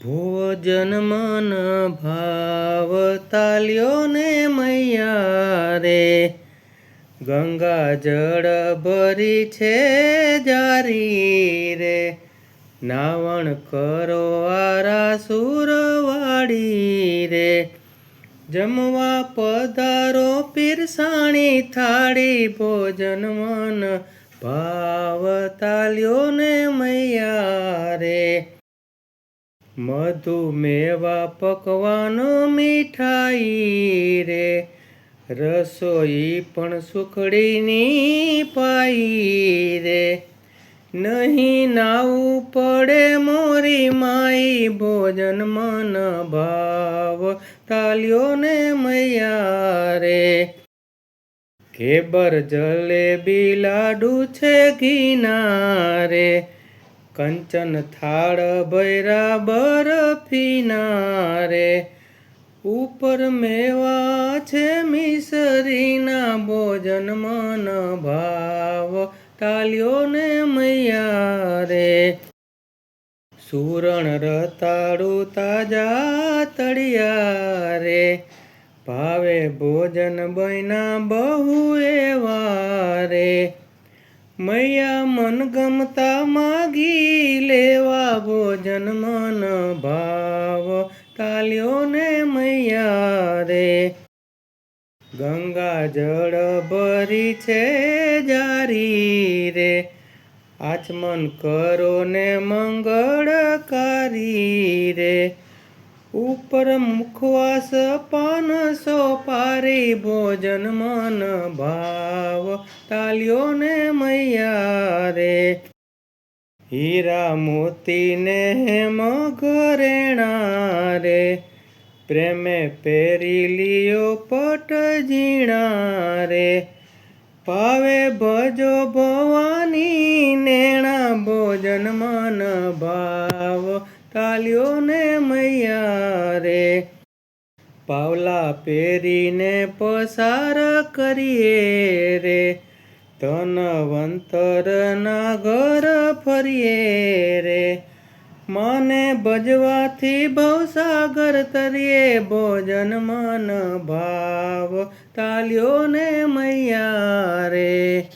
ભોજન મન ભાવ તાલ્યો ને મૈયા રે ગંગા જળ ભરી છે જારી રે નાવણ કરો આરા સુરવાડી રે જમવા પધારો પીરસાણી થાળી, ભોજન મન ભાવ તાલ્યો ને મૈયા રે મધુ મેવા પકવાનો મીઠાઈ રે. રસોઈ પણ સુખડીની પાઈ રે. નહીં નાવું પડે મોરી માઈ, ભોજન મન ભાવ તાલ્યો ને મૈયા રે. ઘેબર જલેબી લાડુ છે ઘીના રે. કંચન થાળ ભૈરા બરફીના રે ઉપર મેવા છે મિસરીના ભોજન મન ભાવ તાલ્યો ને મૈયા રે સુરણ રતાળું તાજા તળિયા રે ભાવે ભોજન બૈના બહુ એવા રે મૈયા મન ગમતા માગી લેવા ભોજન મન ભાવ. તાલ્યો ને મૈયા રે. ગંગા જળ ભરી છે જારી રે. આચમન કરો ને મંગળકારી રે. ઉપર મુખવાસ પાનસો પારી ભોજન મન ભાવ તાલ્યો ને મૈયા રે. હીરા મોતી ને મગરેણા રે. પ્રેમે પહેરી લિયો પટ ઝીણા રે. પાવે ભજો ભવાની નેણા ભોજન મન ભાવ તાલ્યો મૈયારે, પાવલા પહેરીને પસાર કરીએ રે. ધનવંતરના ઘર ફરીએ રે. મને ભજવાથી ભવસાગર તરીએ ભોજન મન ભાવ. તાલ્યો ને મૈયા રે